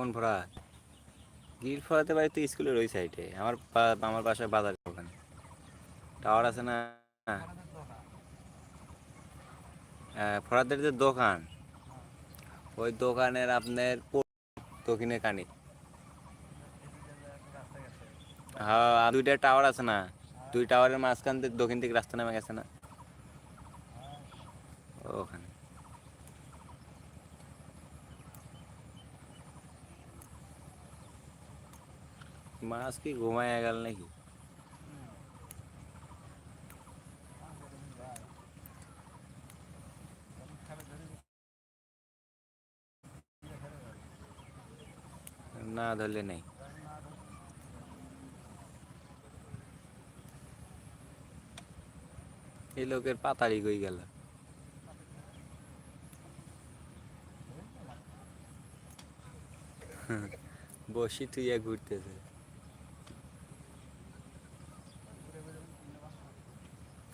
কোন ফোড়া গিল ফোড়াতে বাড়ি তো স্কুলের ওই সাইডে। আমার আমার বাসায় বাজার ওখানে। টাওয়ার আছে না? হ্যাঁ, ফোড়াদের যে দোকান ওই দোকানের আপনার দক্ষিণে কানি। হ্যাঁ দুইটা টাওয়ার আছে না? দুই টাওয়ারের মাঝখান থেকে দক্ষিণ থেকে রাস্তা নেমে গেছে না ওখানে মাছ কি ঘুমায় গেল নাকি? না ধরলে নেই। এই লোকের পাতাড়ি কই গেল? বসি তুই ঘুরতেছে হুম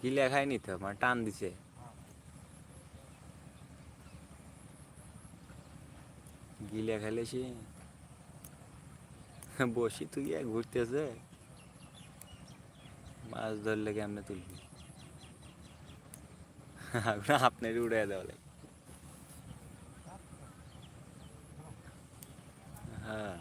গিলে খায়নি তো মানে টান দিছে গিলে খেলে সে বসি তুই ঘুরতেছে। মাছ ধরলে কেমনে তুলবি? আপনার উড়ে দেওয়া লাগে। হ্যাঁ।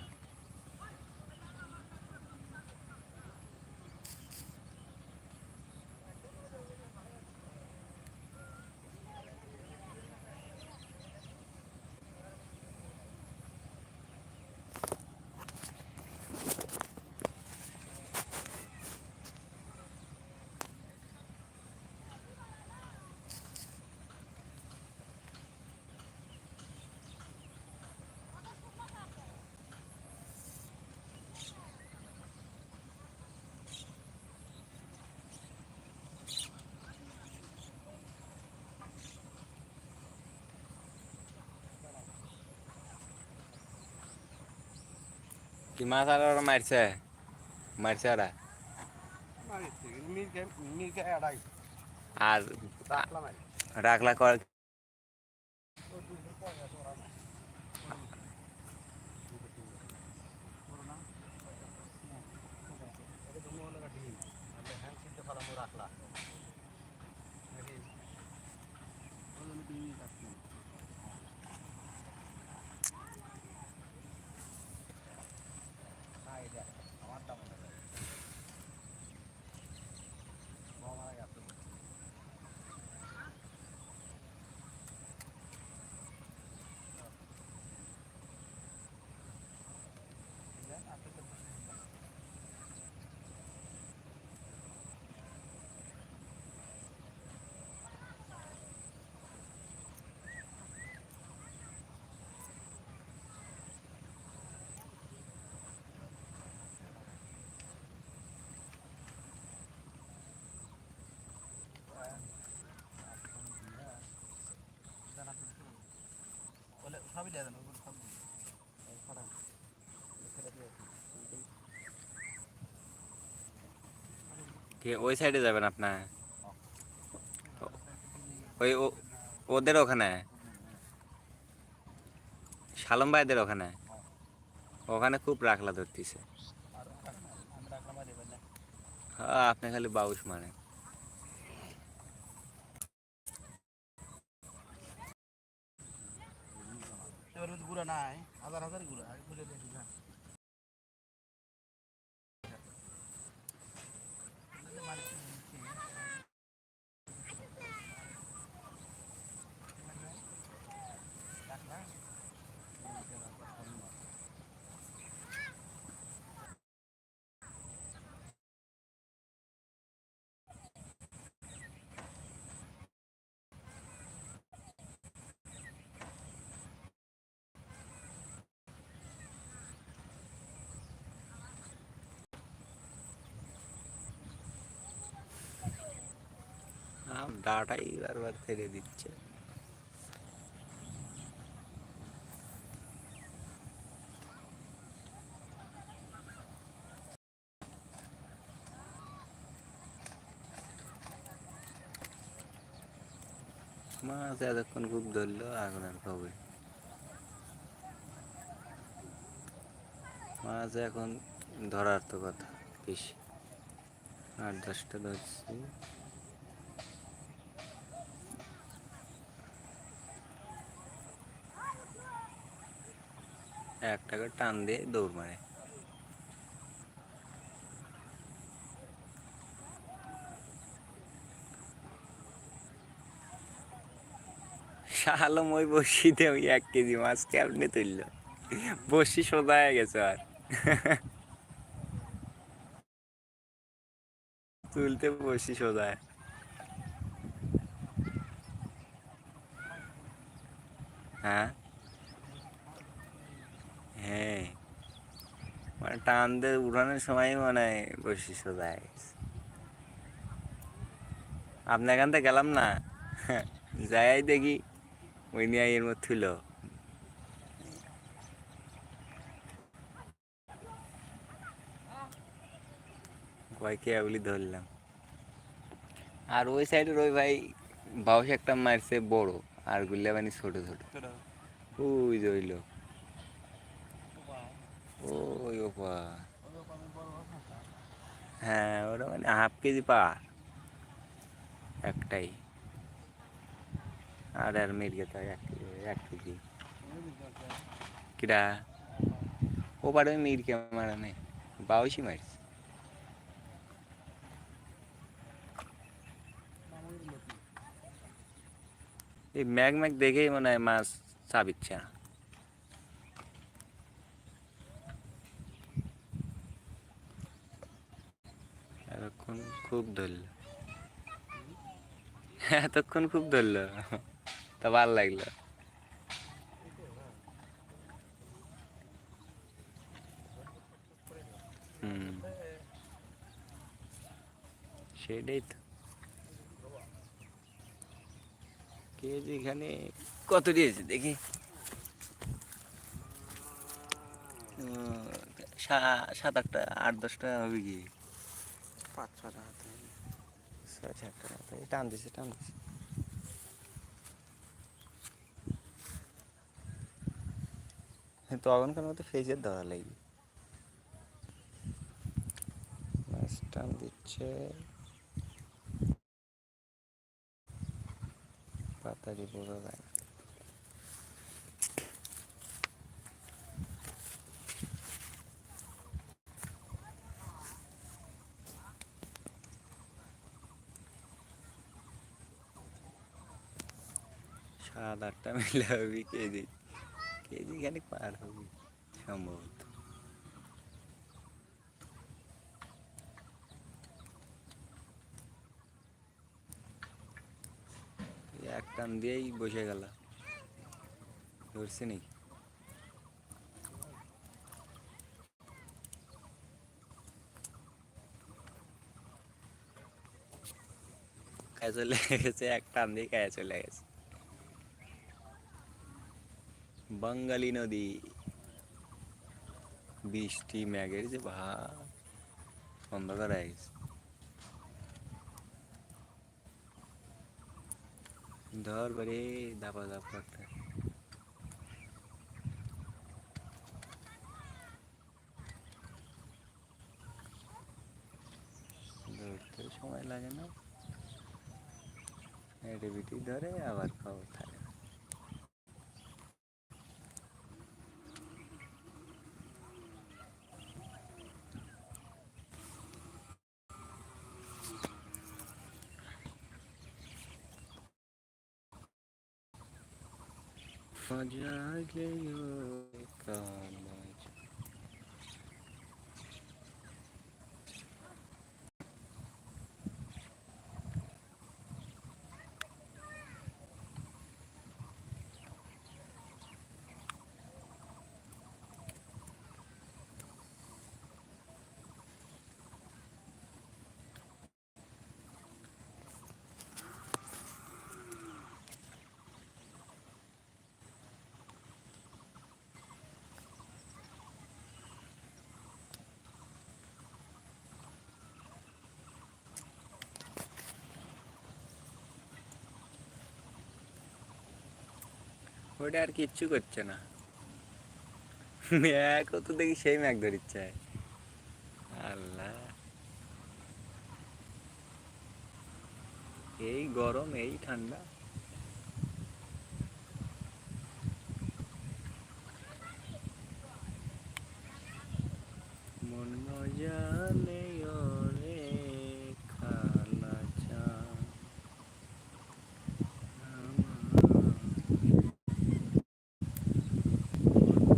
কি মাছ আর ওরা মারছে মারছে ওরা আর রাখলা কর কি ওই সাইডে যাবেন আপনার ওই ও- ওদের ওখানে? শালম ভাইদের ওখানে? ওখানে খুব রাখলা ধরতিছে। হ্যাঁ আপনি খালি বাউস মানে গুড়া নাই হাজার হাজার গুড়া গুড়ে ডাটাই বারবার থেকে দিচ্ছে। মাছ এতক্ষণ খুব ধরলো, এখন আর খবর মাছ এখন ধরার তো কথা, বেশি। আট, দশটা ধরছি। এক টাকা টান দিয়ে দৌড় মারে। শালম ওই বসিতে ওই এক কেজি মাছ কেমনে তুললো? বসি সোজা হয়ে গেছে আর। তুলতে বসি সোজা। হ্যাঁ হ্যাঁ? টান দিয়ে উঠানোর সময় মানে হয়ে গেছে। আপনার এখান থেকে গেলাম না? যাই দেখি ওই নিয়ে এর মধ্যে ছিল কয়েকে বলি ধরলাম। আর ওই সাইডের ওই ভাই বাউস একটা মারছে বড় আর গুল্লা মানে ছোট। ছোট। ওই হ্যাঁ ওরা মানে হাফ কেজি পার। একটাই। আর আর মির্গে তো এক এক কেজি। কিরা? ও পারে মির্গে মারা নেই বাউসই মারছে। এই ম্যাগ ম্যাগ দেখেই মনে হয় মাছ চাবিচ্ছে না এতক্ষণ খুব ধরল। এতক্ষণ খুব ধরল। তা ভালো লাগল। কত দিয়েছে দেখি। সাত আটটা, আট দশটা হবে কি? পাঁচ ছটা ছয়। এই টান দিছে টান দিছে তখনকার মতো ফেজের ধরা লাগবে মাছ টান দিচ্ছে পাতারি বোঝা যায় না। সাত আটটা মিলে হবে কেজি কেজি খানিক পার হবে, সম্ভবত। এক টান দিয়েই বসে গেল। ধরছে নাকি চলে গেছে, এক টান দিয়ে কাজ চলে গেছে। বাঙালি নদী, বৃষ্টি, ম্যাগের যে ভা, অন্ধকার হয়ে গেছে। ধর বারে দাপা দাপা সময় লাগে না। এডিবিটি ধরে, আবার খাওয়া থাকে। Rajai Jai Jai Kala. ওটা আর কিচ্ছু করছে না। ম্যাকও তো দেখি সেই ম্যাক ধরিচ্ছে। আল্লাহ। এই গরম, এই ঠান্ডা মন মজালে ওরে খালা চান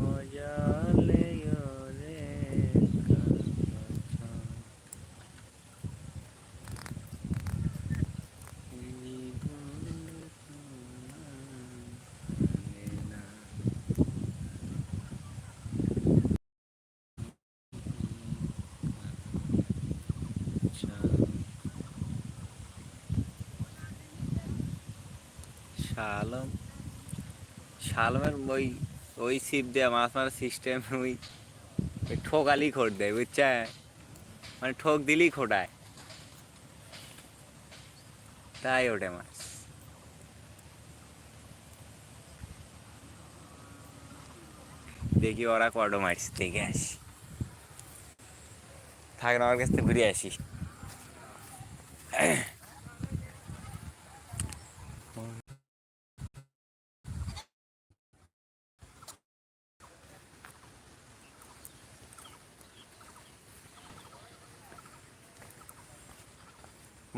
মজালে ওরে খালা চান শালম। শালমের ওই ওই ছিপ দেওয়া মাছ মারার সিস্টেম ওই ওই ঠোকালি খোট দেয়, বুঝছে? মানে ঠোক দিলেই খোটায়। তাই ওঠে মাছ। দেখি ওরা কটো মারছে দেখে আসি। থাক আমার কাছ থেকে ঘুরে আসি।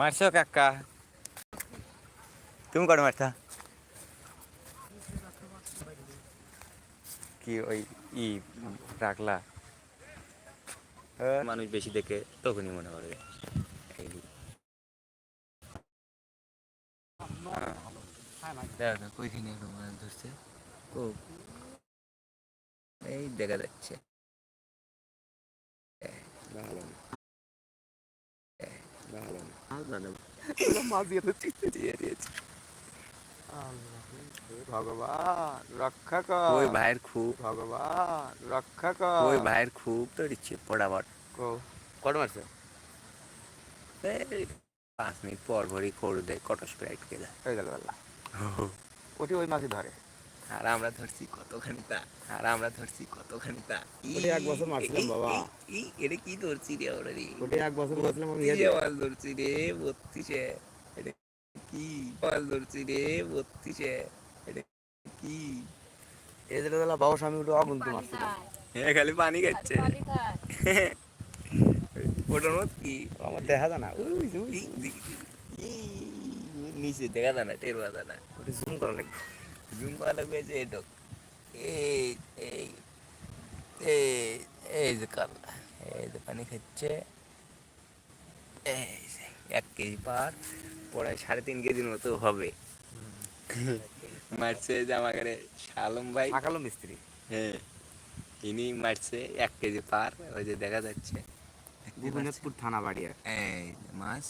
মারছো কাকা? তুমি কটো মারতা? কি ওই ই রাখলা? মানুষ বেশি দেখে তখনই মনে করবে এই দেখো কইখানে একটা মাছ ধরছে? এই দেখা যাচ্ছে। দিয়েছে ভগবান রক্ষা ওই ভাইয়ের খুব। ভগবান রক্ষা কর। ওই ভাইয়ের খুব তো ইচ্ছে পড়াবার। কত মারছে? এই পাঁচ মিনিট পর দেয় গেল ওটি ওই মাছই ধরে। আর আমরা ধরছি কতখানি তা আর আমরা ধরছি কতখানি তা ওটি এক বছর মারছিলাম বাবা। এটা কি ধরছি রে ওরা রে ওটি এক বছর মারছিলাম আমি বত্রিশে মাছ ধরছি রে বত্রিশে এটা কি মাছ ধরছি রে বত্রিশে এটা কি এদের বেলা বাবু স্বামী উঠে অগুন্তি মারছিল হ্যাঁ খালি পানি খাচ্ছে ওটার মত কি আমার দেখা যায় না নিচে দেখা যায় না টের পাওয়া যায় না ওটি জুম করা লাগবে জুম করা লাগবে যে এটো এই এই এই যে কাল্লা এই যে পানি খাচ্ছে এই যে এক কেজি পার পড়ায় সাড়ে তিন কেজির মতো হবে। মারছে জামাগারে শালম ভাই। আকালো মিস্ত্রি। হ্যাঁ ইনি মারছে এক কেজি পার ওই যে দেখা যাচ্ছে। থানা বাড়ি আর এই মাছ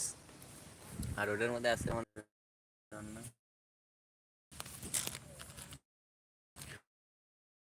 আর ওটার মধ্যে আছে